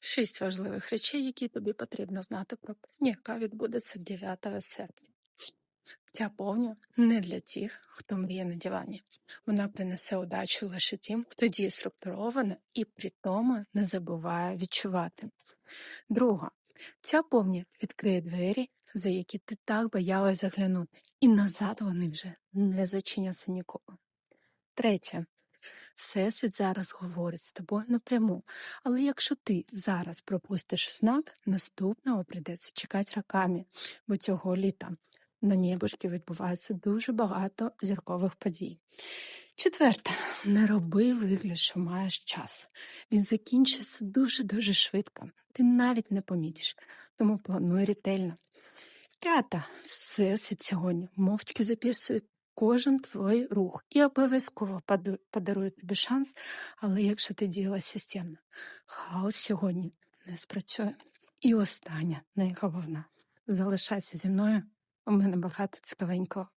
Шість важливих речей, які тобі потрібно знати про повню, яка відбудеться 9 серпня. Ця повня не для тих, хто мріє на дивані. Вона принесе удачу лише тим, хто діє структуровано і при тому не забуває відчувати. Друга. Ця повня відкриє двері, за які ти так боялась заглянути, і назад вони вже не зачиняться ніколи. Третє. Всесвіт зараз говорить з тобою напряму, але якщо ти зараз пропустиш знак, наступного прийдеться чекати роками, бо цього літа на небушки відбувається дуже багато зіркових подій. Четверте, не роби вигляд, що маєш час. Він закінчиться дуже-дуже швидко. Ти навіть не помітиш, тому плануй ретельно. П'ята, всесвіт сьогодні мовчки записує кожен твій рух і обов'язково подарую тобі шанс, але якщо ти діяла системно, хаос сьогодні не спрацює. І остання, найголовна, залишайся зі мною, у мене багато цікавенького.